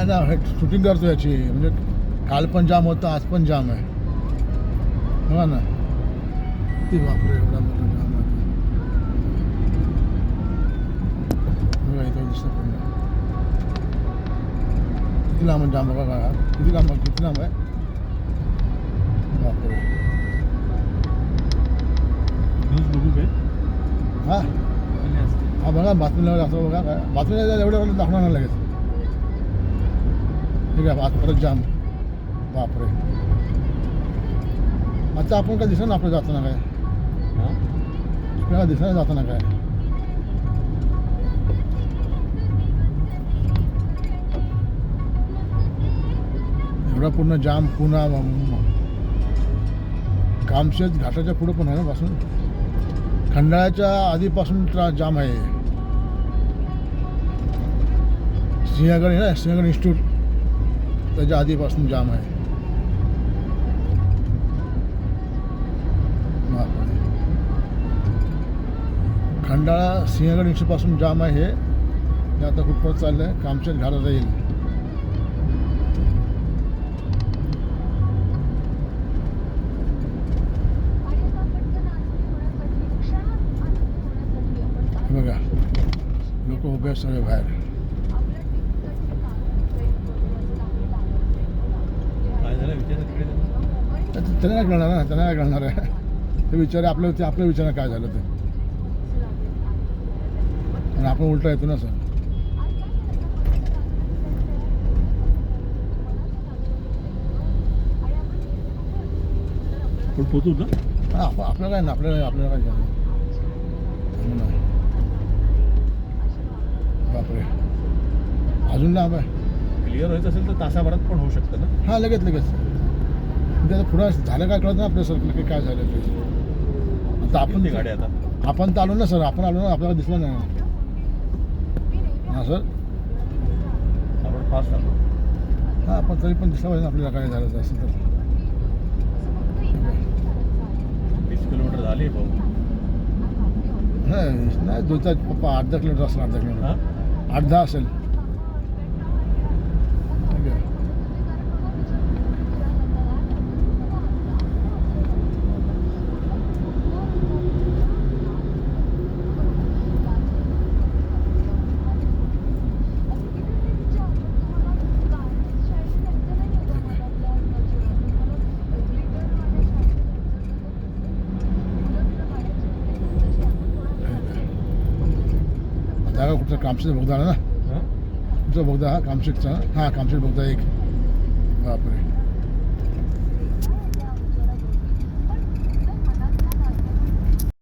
नाही ना हे शूटिंग करतो याची. म्हणजे काल पण जाम होतं आज पण जाम आहे. बघा ना? ती बापरे एवढा मोठा जाम आहे. दिसतं पण किती लांब आहे जाम बघा बघा. किती लांब किती लांब आहे? बापरे. न्यूज बघू काय? हा? हा बघा बातमीला दाखवा बघा. काय बातमीला एवढ्या वेळेला दाखवणार नाही लगेच. आहे आज परत जाम. बापरे. आता आपण काय दिसणार आपलं जाताना काय? आपल्याला दिसणार जाताना काय? एवढा पूर्ण जाम पुन्हा कामशेत घाटाच्या पुढं पण आहे ना पासून? खंडाळ्याच्या आधीपासून ट्रा जाम आहे. सिंहगड आहे ना सिंहगड इन्स्टिट्यूट त्याच्या आधीपासून जाम आहे. खंडाळा सिंहगड इन्स्टिट्यूटपासून जाम आहे हे. ते आता कुठपर्यंत चाललं आहे कामशेत घाटात येईल. बघा लोक उभे सगळे बाहेर काय झालं विचार तिकडे त्याचं- त्यांना काय कळणार ना त्यांना काय कळणार आहे. ते विचार आपलं ते आपल्या विचार काय झालं ते. आणि आपण उलटा येतो ना सर पण पोचू ना? हा आप- आपल्याला काय ना आपल्याला आपल्याला काय झालं? बापरे. अजून लांब आहे क्लिअर व्हायचं असेल तर तासाभरात पण होऊ शकतं ना? हां लगेच लगेच. त्याचं पुढं झालं काय कळत ना आपल्या सर की काय झालं ते. आता आपण गाड्या आता? आपण तर आलो ना सर आपण आलो ना आपल्याला दिसलं नाही. हां सर आपण फास्ट आलो. हां आपण तरी पण दिसलं पाहिजे ना आपल्याला काय झालं असेल तर. वीस किलोमीटर झाली भाऊ. नाही नाही दोन चार पप्पा आठ दहा किलोमीटर असेल हा किलोमीटर. आठ दहा असेल. जागा कुठचं? कामशेत बोगदा ना? तुमचा बोगदा? हा कामशेतचा. ना? हा कामशेत बोगदा एक. बापरे.